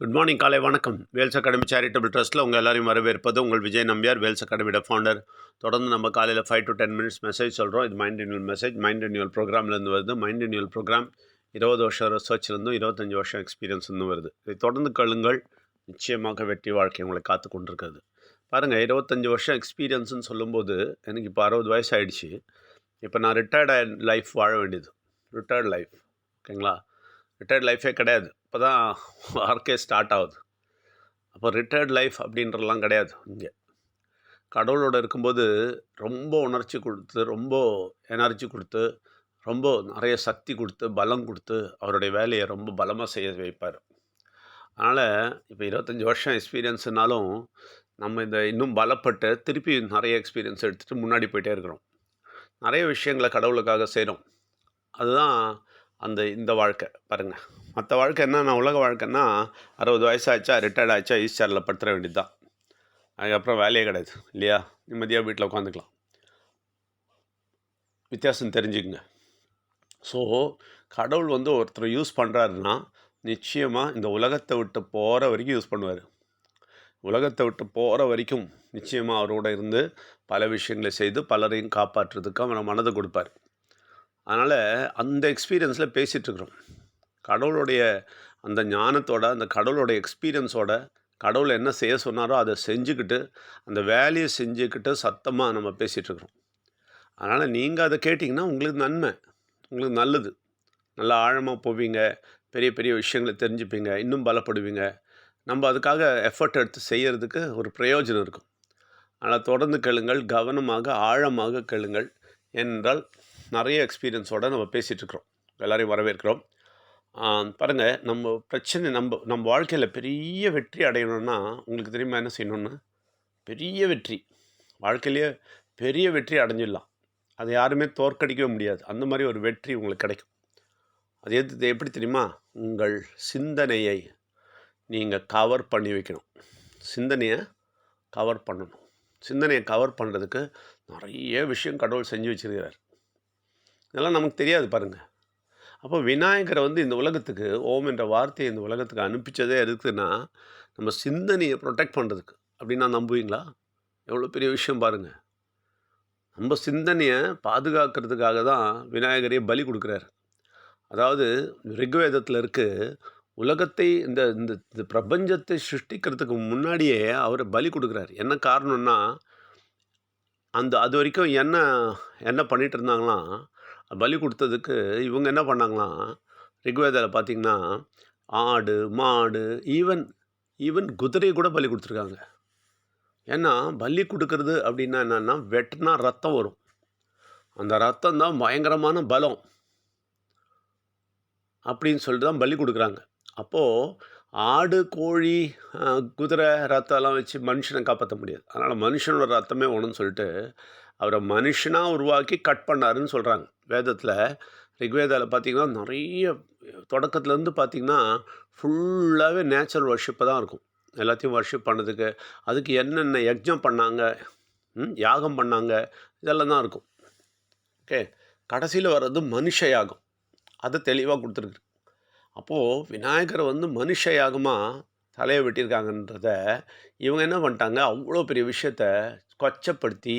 Good morning காலை வணக்கம். Wales academy charitable ட்ரஸ்ட்டில் உங்கள் எல்லாரையும் வரவேற்பது உங்கள் விஜய் நம்பியார் வேல்ஸ் அகாடமியோட ஃபவுண்டர் தொடர்ந்து நம்ம காலையில் five to ten minutes message சொல்கிறோம் இது mind renewal message mind renewal ப்ரோக்ராம்லேருந்து வருது. மைண்ட் ரினியூல் ப்ரோக்ராம் இருபது வருஷம் ரிசர்ச்லேருந்தும் இருபத்தஞ்சி வருஷம் எக்ஸ்பீரியன்ஸ்லேருந்து வருது. இதை தொடர்ந்து கழுங்கள் நிச்சயமாக வெற்றி வாழ்க்கை உங்களை காத்து கொண்டிருக்கிறது பாருங்கள் இருபத்தஞ்சி வருஷம் எக்ஸ்பீரியன்ஸ்னு சொல்லும்போது எனக்கு இப்போ அறுபது வயசு ஆகிடுச்சு இப்போ நான் ரிட்டையர்ட் லைஃப் வாழ வேண்டியது. ரிட்டையர்ட் லைஃப் ஓகேங்களா? ரிட்டையர்ட் லைஃபே கிடையாது. இப்போ தான் வாழ்க்கை ஸ்டார்ட் ஆகுது. அப்போ ரிட்டையர்ட் லைஃப் அப்படின்றலாம் கிடையாது இங்கே. கடவுளோட இருக்கும்போது ரொம்ப உணர்ச்சி கொடுத்து ரொம்ப எனர்ஜி கொடுத்து ரொம்ப நிறைய சக்தி கொடுத்து பலம் கொடுத்து அவருடைய வேலையை ரொம்ப பலமாக செய்ய வைப்பார். அதனால் இப்போ இருபத்தஞ்சி வருஷம் எக்ஸ்பீரியன்ஸுனாலும் நம்ம இந்த இன்னும் பலப்பட்டு திருப்பி நிறைய எக்ஸ்பீரியன்ஸ் எடுத்துகிட்டு முன்னாடி போயிட்டே இருக்கிறோம். நிறைய விஷயங்களை கடவுளுக்காக செய்கிறோம் அதுதான் அந்த இந்த வாழ்க்கை. பாருங்கள் மற்ற வாழ்க்கை என்னன்னா உலக வாழ்க்கைன்னா அறுபது வயசு ஆச்சா ரிட்டையர்ட் ஆச்சா ஈஸ்டரில் படுத்துற வேண்டியது தான் அதுக்கப்புறம் வேலையே கிடையாது இல்லையா? நிம்மதியாக வீட்டில் உட்காந்துக்கலாம். வித்தியாசம் தெரிஞ்சுக்குங்க. ஸோ கடவுள் வந்து ஒருத்தர் யூஸ் பண்ணுறாருன்னா நிச்சயமாக இந்த உலகத்தை விட்டு போகிற வரைக்கும் யூஸ் பண்ணுவார். உலகத்தை விட்டு போகிற வரைக்கும் நிச்சயமாக அவரோட இருந்து பல விஷயங்களை செய்து பலரையும் காப்பாற்றுறதுக்கு அவனை மனதை கொடுப்பார். அதனால் அந்த எக்ஸ்பீரியன்ஸில் பேசிகிட்ருக்குறோம் கடவுளுடைய அந்த ஞானத்தோட அந்த கடவுளோட எக்ஸ்பீரியன்ஸோட கடவுள் என்ன செய்ய சொன்னாரோ அதை செஞ்சுக்கிட்டு அந்த வேலையை செஞ்சுக்கிட்டு சத்தமாக நம்ம பேசிகிட்ருக்குறோம் அதனால் நீங்கள் அதை கேட்டிங்கன்னா உங்களுக்கு நன்மை உங்களுக்கு நல்லது. நல்லா ஆழமாக போவீங்க பெரிய பெரிய விஷயங்களை தெரிஞ்சுப்பீங்க இன்னும் பலப்படுவீங்க. நம்ம அதுக்காக எஃபர்ட் எடுத்து செய்கிறதுக்கு ஒரு பிரயோஜனம் இருக்கும். ஆனால் தொடர்ந்து கேளுங்கள் கவனமாக ஆழமாக கேளுங்கள் என்றால் நிறைய எக்ஸ்பீரியன்ஸோடு நம்ம பேசிகிட்ருக்குறோம் எல்லோரையும் வரவேற்கிறோம். பாருங்கள் நம்ம பிரச்சனை நம்ம நம்ம வாழ்க்கையில் பெரிய வெற்றி அடையணும்னா உங்களுக்கு தெரியுமா என்ன செய்யணும்னு? பெரிய வெற்றி. வாழ்க்கையிலேயே பெரிய வெற்றி அடைஞ்சிடலாம். அதை யாருமே தோற்கடிக்கவே முடியாது. அந்த மாதிரி ஒரு வெற்றி உங்களுக்கு கிடைக்கும். அது எது எப்படி தெரியுமா? உங்கள் சிந்தனையை நீங்கள் கவர் பண்ணி வைக்கணும். சிந்தனையை கவர் பண்ணணும். சிந்தனையை கவர் பண்ணுறதுக்கு நிறைய விஷயம் கடவுள் செஞ்சு வச்சிருக்கிறார். இதெல்லாம் நமக்கு தெரியாது பாருங்கள் அப்போ விநாயகரை வந்து இந்த உலகத்துக்கு ஓம் என்ற வார்த்தையை இந்த உலகத்துக்கு அனுப்பிச்சதே இருக்குதுன்னா நம்ம சிந்தனையை ப்ரொடெக்ட் பண்ணுறதுக்கு அப்படின்னா நம்புவீங்களா? எவ்வளோ பெரிய விஷயம் பாருங்கள் நம்ம சிந்தனையை பாதுகாக்கிறதுக்காக தான் விநாயகரையே பலி கொடுக்குறாரு. அதாவது ரிக்வேதத்தில் இருக்குது உலகத்தை இந்த இந்த இந்த பிரபஞ்சத்தை சிருஷ்டிக்கிறதுக்கு முன்னாடியே அவர் பலி கொடுக்குறாரு. என்ன காரணம்னா அந்த அது வரைக்கும் என்ன என்ன பண்ணிகிட்டு இருந்தாங்களாம் பலி கொடுத்ததுக்கு இவங்க என்ன பண்ணாங்களாம் ரிக்வேதில் பார்த்திங்கன்னா ஆடு மாடு ஈவன் ஈவன் குதிரையை கூட பலி கொடுத்துருக்காங்க. ஏன்னா பலி கொடுக்கறது அப்படின்னா என்னென்னா வெட்டினா ரத்தம் வரும். அந்த ரத்தம் தான் பயங்கரமான பலம். அப்படின்னு சொல்லிட்டு தான் பலி கொடுக்குறாங்க. அப்போது ஆடு கோழி குதிரை ரத்தம்லாம் வச்சு மனுஷனை காப்பாற்ற முடியாது. அதனால் மனுஷனோட ரத்தமே ஒன்றுன்னு சொல்லிட்டு அவரை மனுஷனாக உருவாக்கி கட் பண்ணாருன்னு சொல்கிறாங்க வேதத்தில் ரிக்வேதாவில் பார்த்திங்கன்னா நிறைய தொடக்கத்துலேருந்து பார்த்திங்கன்னா ஃபுல்லாகவே நேச்சுரல் வர்ஷிப்பை தான் இருக்கும். எல்லாத்தையும் ஒர்ஷிப் பண்ணதுக்கு அதுக்கு என்னென்ன யஜ்ஞம் பண்ணாங்க யாகம் பண்ணாங்க இதெல்லாம் தான் இருக்கும். ஓகே? கடைசியில் வர்றது மனுஷ யாகம். அதை தெளிவாக கொடுத்துருக்கு அப்போது விநாயகரை வந்து மனுஷ யாகமாக தலையை வெட்டியிருக்காங்கன்றத இவங்க என்ன பண்ணிட்டாங்க? அவ்வளோ பெரிய விஷயத்த கொச்சப்படுத்தி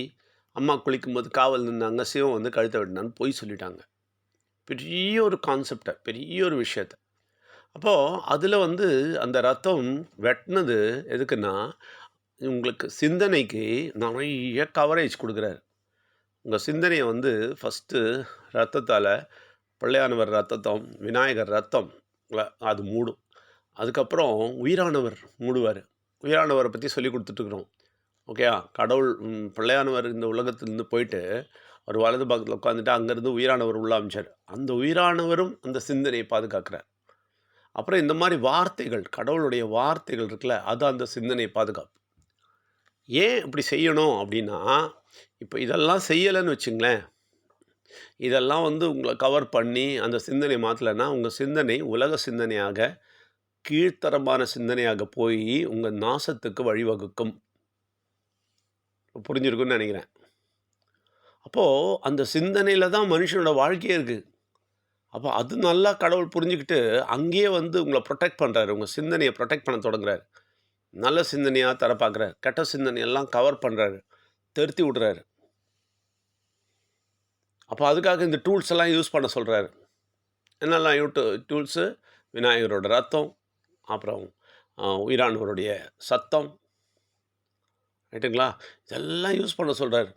அம்மா குளிக்கும்போது காவல் நின்னாங்க சிவம் வந்து கழுத்தை வெட்டினான்னு பொய் சொல்லிட்டாங்க. பெரிய ஒரு கான்செப்டை பெரிய ஒரு விஷயத்த. அப்போது அதில் வந்து அந்த ரத்தம் வெட்டினது எதுக்குன்னா உங்களுக்கு சிந்தனைக்கு நிறைய கவரேஜ் கொடுக்குறாரு. உங்கள் சிந்தனையை வந்து ஃபஸ்ட்டு ரத்தத்தால் பிள்ளையானவர் ரத்தத்தம் விநாயகர் ரத்தம் அது மூடும். அதுக்கப்புறம் உயிரானவர் மூடுவார். உயிரானவரை பற்றி சொல்லி கொடுத்துட்ருக்குறோம் ஓகேயா கடவுள் பிள்ளையானவர் இந்த உலகத்துலேருந்து போயிட்டு அவர் வலது பக்கத்தில் உட்காந்துட்டு அங்கேருந்து உயிரானவர் உள்ள அமைச்சார். அந்த உயிரானவரும் அந்த சிந்தனையை பாதுகாக்கிறார். அப்புறம் இந்த மாதிரி வார்த்தைகள் கடவுளுடைய வார்த்தைகள் இருக்குல்ல அது அந்த சிந்தனையை பாதுகாப்பு ஏன் இப்படி செய்யணும் அப்படின்னா இப்போ இதெல்லாம் செய்யலைன்னு வச்சுங்களேன் இதெல்லாம் வந்து உங்களை கவர் பண்ணி அந்த சிந்தனை மாற்றலைன்னா உங்கள் சிந்தனை உலக சிந்தனையாக கீழ்த்தரமான சிந்தனையாக போய் உங்கள் நாசத்துக்கு வழிவகுக்கும். புரிஞ்சிருக்குன்னு நினைக்கிறேன். அப்போது அந்த சிந்தனையில் தான் மனுஷனோட வாழ்க்கையே இருக்குது அப்போ அது நல்லா கடவுள் புரிஞ்சுக்கிட்டு அங்கேயே வந்து உங்களை ப்ரொடெக்ட் பண்ணுறாரு உங்கள் சிந்தனையை ப்ரொடெக்ட் பண்ண தொடங்குறாரு. நல்ல சிந்தனையாக தர பார்க்குறாரு கெட்ட சிந்தனையெல்லாம் கவர் பண்ணுறாரு திருத்தி விடுறாரு. அப்போ அதுக்காக இந்த டூல்ஸ் எல்லாம் யூஸ் பண்ண சொல்கிறாரு என்னெல்லாம் யூட்டு டூல்ஸு விநாயகரோட ரத்தம் அப்புறம் உயிரானவருடைய சத்தம் ரைட்டுங்களா? இதெல்லாம் யூஸ் பண்ண சொல்கிறாரு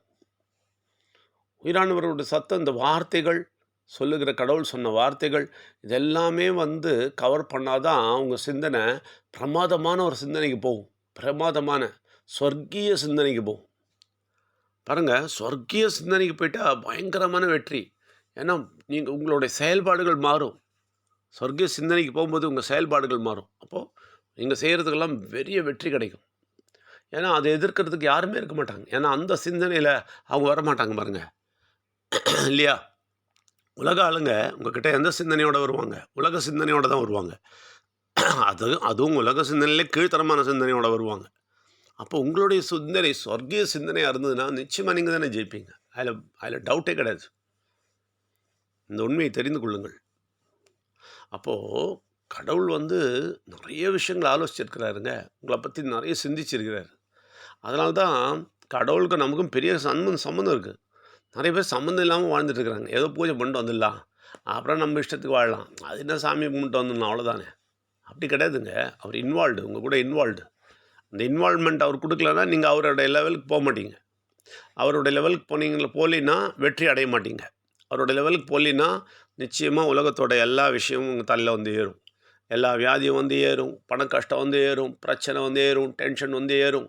உயிரானவருடைய சத்தம் இந்த வார்த்தைகள் சொல்லுகிற கடவுள் சொன்ன வார்த்தைகள் இதெல்லாமே வந்து கவர் பண்ணாதான் அவங்க சிந்தனை பிரமாதமான ஒரு சிந்தனைக்கு போகும். பிரமாதமான சொர்க்கீய சிந்தனைக்கு போகும். பாருங்கள் சொர்க்கிய சிந்தனைக்கு போயிட்டால் பயங்கரமான வெற்றி. ஏன்னா நீங்கள் உங்களுடைய செயல்பாடுகள் மாறும். சொர்க்கிய சிந்தனைக்கு போகும்போது உங்கள் செயல்பாடுகள் மாறும். அப்போது நீங்கள் செய்கிறதுக்கெல்லாம் பெரிய வெற்றி கிடைக்கும். ஏன்னா அதை எதிர்க்கிறதுக்கு யாருமே இருக்க மாட்டாங்க. ஏன்னா அந்த சிந்தனையில் அவங்க வர மாட்டாங்க பாருங்கள் இல்லையா? உலக ஆளுங்க உங்ககிட்ட எந்த சிந்தனையோடு வருவாங்க? உலக சிந்தனையோடு தான் வருவாங்க. அது அதுவும் உலக சிந்தனையிலே கீழ்த்தரமான சிந்தனையோட வருவாங்க. அப்போ உங்களுடைய சிந்தனை சொர்க்கீய சிந்தனையாக இருந்ததுன்னா நிச்சயமாக நீங்கள் தானே ஜெயிப்பீங்க. அதில் அதில் டவுட்டே கிடையாது. இந்த உண்மையை தெரிந்து கொள்ளுங்கள். அப்போது கடவுள் வந்து நிறைய விஷயங்களை ஆலோசிச்சிருக்கிறாருங்க. உங்களை பற்றி நிறைய சிந்திச்சிருக்கிறாரு. அதனால தான் கடவுளுக்கு நமக்கும் பெரிய சம்மந்தம் சம்மந்தம் இருக்குது நிறைய பேர் சம்மந்தம் இல்லாமல் வாழ்ந்துட்டு இருக்கிறாங்க ஏதோ பூஜை பண்ணிட்டு வந்துடலாம். அப்புறம் நம்ம இஷ்டத்துக்கு வாழலாம். அது என்ன சாமி கும்பிட்டு வந்துடணும்? அவ்வளோதானே அப்படி கிடையாதுங்க. அவர் இன்வால்வ்டு உங்கள் கூட இன்வால்வ்டு அந்த இன்வால்வ்மெண்ட் அவர் கொடுக்கலன்னா நீங்கள் அவருடைய லெவலுக்கு போக மாட்டீங்க அவருடைய லெவலுக்கு போனீங்கள போலின்னா வெற்றி அடைய மாட்டீங்க. அவருடைய லெவலுக்கு போலின்னா நிச்சயமாக உலகத்தோட எல்லா விஷயமும் உங்கள் தலையில் வந்து ஏறும். எல்லா வியாதியும் வந்து ஏறும் பண கஷ்டம் வந்து ஏறும் பிரச்சனை வந்து ஏறும் டென்ஷன் வந்து ஏறும்.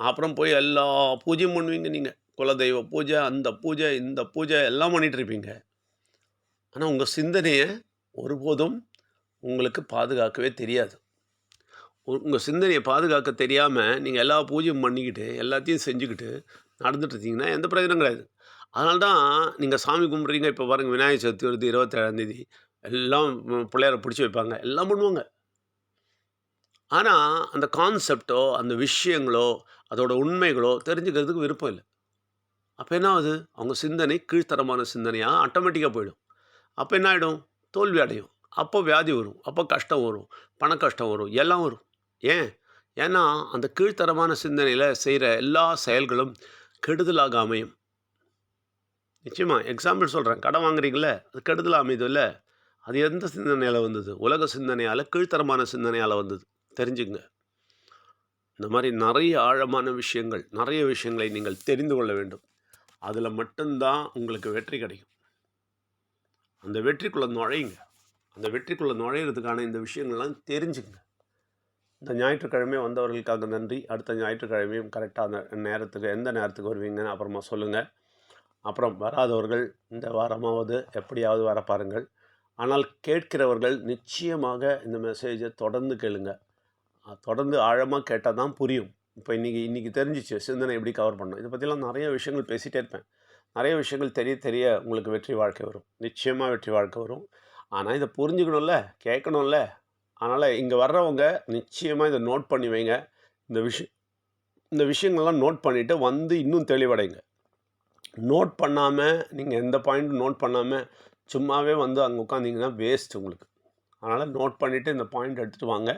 அப்புறம் போய் எல்லா பூஜையும் பண்ணுவீங்க நீங்கள் குலதெய்வ பூஜை அந்த பூஜை இந்த பூஜை எல்லாம் பண்ணிகிட்ருப்பீங்க இருப்பீங்க. ஆனால் உங்கள் சிந்தனையை ஒருபோதும் உங்களுக்கு பாதுகாக்கவே தெரியாது. உங்கள் சிந்தனையை பாதுகாக்க தெரியாமல் நீங்கள் எல்லா பூஜையும் பண்ணிக்கிட்டு எல்லாத்தையும் செஞ்சுக்கிட்டு நடந்துட்டு இருந்தீங்கன்னா எந்த பிரயோஜனம் கிடையாது. அதனால தான் நீங்கள் சாமி கும்பிட்றீங்க. இப்போ பாருங்கள் விநாயகர் சதுர்த்தி வருது இருபத்தேழாந்தேதி எல்லாம் பிள்ளையார பிடிச்சி வைப்பாங்க. எல்லாம் பண்ணுவாங்க. ஆனால் அந்த கான்செப்டோ அந்த விஷயங்களோ அதோட உண்மைகளோ தெரிஞ்சுக்கிறதுக்கு விருப்பம் இல்லை. அப்போ என்ன ஆகுது? அவங்க சிந்தனை கீழ்த்தரமான சிந்தனையாக ஆட்டோமேட்டிக்காக போயிடும். அப்போ என்ன ஆகிடும் தோல்வி அடையும். அப்போ வியாதி வரும். அப்போ கஷ்டம் வரும். பண கஷ்டம் வரும். எல்லாம் வரும். ஏன்? ஏன்னா அந்த கீழ்த்தரமான சிந்தனையில் செய்கிற எல்லா செயல்களும் கெடுதலாக அமையும். நிச்சயமாக எக்ஸாம்பிள் சொல்கிறேன் கடன் வாங்குறீங்களே அது கெடுதலாக அமையுது இல்லை அது எந்த சிந்தனையால் வந்தது? உலக சிந்தனையால் கீழ்த்தரமான சிந்தனையால் வந்தது? தெரிஞ்சுங்க இந்த மாதிரி நிறைய ஆழமான விஷயங்கள் நிறைய விஷயங்களை நீங்கள் தெரிந்து கொள்ள வேண்டும். அதில் மட்டும்தான் உங்களுக்கு வெற்றி கிடைக்கும். அந்த வெற்றிக்குள்ளே நுழையுங்க. அந்த வெற்றிக்குள்ளே நுழையிறதுக்கான இந்த விஷயங்கள்லாம் தெரிஞ்சுங்க இந்த ஞாயிற்றுக்கிழமை வந்தவர்களுக்காக நன்றி. அடுத்த ஞாயிற்றுக்கிழமையும் கரெக்டாக அந்த நேரத்துக்கு எந்த நேரத்துக்கு வருவீங்கன்னு அப்புறமா சொல்லுங்கள் அப்புறம் வராதவர்கள் இந்த வாரமாவது எப்படியாவது வர பாருங்கள். ஆனால் கேட்கிறவர்கள் நிச்சயமாக இந்த மெசேஜை தொடர்ந்து கேளுங்க. தொடர்ந்து ஆழமாக கேட்டால் தான் புரியும். இப்போ இன்றைக்கி இன்றைக்கி தெரிஞ்சிச்சு சிந்தனை எப்படி கவர் பண்ணணும். இதை பற்றிலாம் நிறைய விஷயங்கள் பேசிகிட்டே இருப்பேன். நிறைய விஷயங்கள் தெரிய தெரிய உங்களுக்கு வெற்றி வாழ்க்கை வரும். நிச்சயமாக வெற்றி வாழ்க்கை வரும். ஆனால் இதை புரிஞ்சுக்கணும்ல கேட்கணும்ல. அதனால் இங்கே வர்றவங்க நிச்சயமாக இதை நோட் பண்ணி வைங்க. இந்த விஷயம் இந்த விஷயங்கள்லாம் நோட் பண்ணிவிட்டு வந்து இன்னும் தெளிவடைங்க. நோட் பண்ணாமல் நீங்கள் எந்த பாயிண்ட்டும் நோட் பண்ணாமல் சும்மாவே வந்து அங்கே உட்காந்திங்கன்னா வேஸ்ட் உங்களுக்கு. அதனால் நோட் பண்ணிவிட்டு இந்த பாயிண்ட் எடுத்துகிட்டு வாங்க.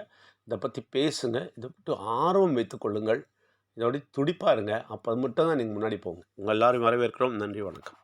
இதை பற்றி பேசுங்க. இதை விட்டு ஆர்வம் வைத்துக்கொள்ளுங்கள் இதை துடிப்பாக துடிப்பாருங்க அப்போ மட்டும் தான் நீங்கள் முன்னாடி போங்க. உங்கள் எல்லோரும் வரவேற்கிறோம். நன்றி வணக்கம்.